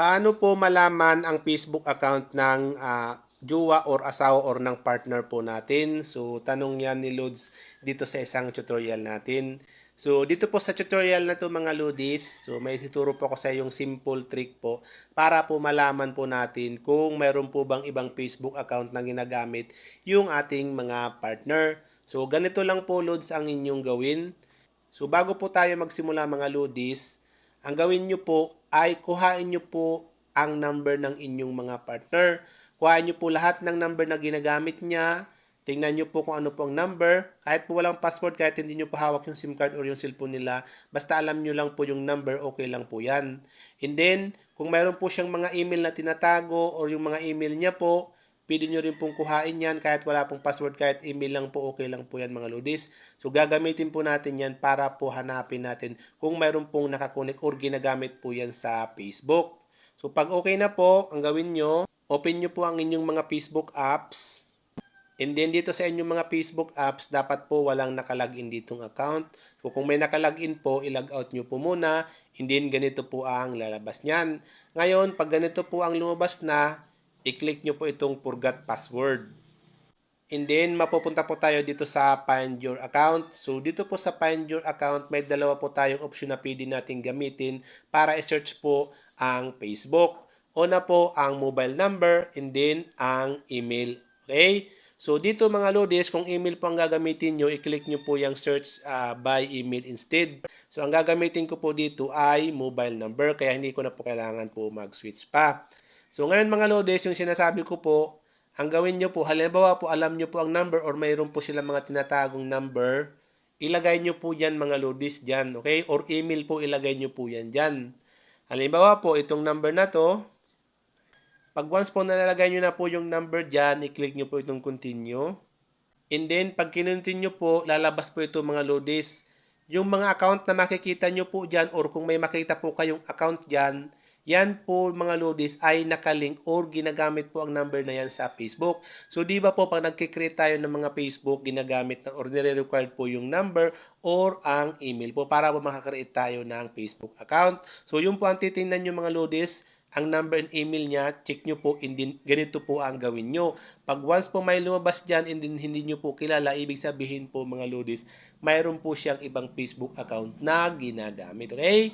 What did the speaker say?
Paano po malaman ang Facebook account ng ah, jowa or asawa or ng partner po natin? So, tanong yan ni Lods dito sa isang tutorial natin. So, dito po sa tutorial na to mga Ludis, so may ituturo po ako sa yung simple trick po para po malaman po natin kung mayroon po bang ibang Facebook account na ginagamit yung ating mga partner. So, ganito lang po Lods ang inyong gawin. So, bago po tayo magsimula mga Ludis, ang gawin nyo po ay kuhain nyo po ang number ng inyong mga partner. Kuhain nyo po lahat ng number na ginagamit niya. Tingnan nyo po kung ano po ang number. Kahit po walang password, kahit hindi nyo pa hawak yung SIM card or yung cellphone nila, basta alam nyo lang po yung number, okay lang po yan. And then, kung mayroon po siyang mga email na tinatago or yung mga email niya po, pwede nyo rin pong kuhain yan kahit wala pong password, kahit email lang po, okay lang po yan mga ludis. So gagamitin po natin yan para po hanapin natin kung mayroon pong nakakunik or ginagamit po yan sa Facebook. So pag okay na po, ang gawin nyo, open nyo po ang inyong mga Facebook apps. And then dito sa inyong mga Facebook apps, dapat po walang nakalagin ditong account. So kung may nakalagin po, ilog out nyo po muna. And then ganito po ang lalabas niyan. Ngayon, pag ganito po ang lumabas na, i-click nyo po itong forgot password. And then, mapupunta po tayo dito sa find your account. So, dito po sa find your account, may dalawa po tayong option na pwede natin gamitin para i-search po ang Facebook. Una po ang mobile number and then ang email. Okay? So, dito mga lodis, kung email po ang gagamitin nyo, i-click nyo po yung search ah, by email instead. So, ang gagamitin ko po dito ay mobile number, kaya hindi ko na po kailangan po mag-switch pa. So, ngayon mga lodis, yung sinasabi ko po, ang gawin nyo po, halimbawa po, alam nyo po ang number or mayroon po sila mga tinatagong number, ilagay nyo po dyan mga lodis dyan, okay? Or email po, ilagay nyo po yan dyan. Halimbawa po, itong number na to, pag once po nalalagay nyo na po yung number dyan, i-click nyo po itong continue. And then, pag kinontinue po, lalabas po ito mga lodis. Yung mga account na makikita nyo po dyan or kung may makita po kayong account dyan, yan po mga lodis ay nakalink or ginagamit po ang number na yan sa Facebook. So di ba po pag nagkikreate tayo ng mga Facebook, ginagamit na or nire-required po yung number or ang email po para po makakreate tayo ng Facebook account. So yun po ang titingnan nyo mga lodis, ang number and email niya, check nyo po, and then, ganito po ang gawin nyo. Pag once po may lumabas dyan and then hindi nyo po kilala, ibig sabihin po mga lodis, mayroon po siyang ibang Facebook account na ginagamit. Okay?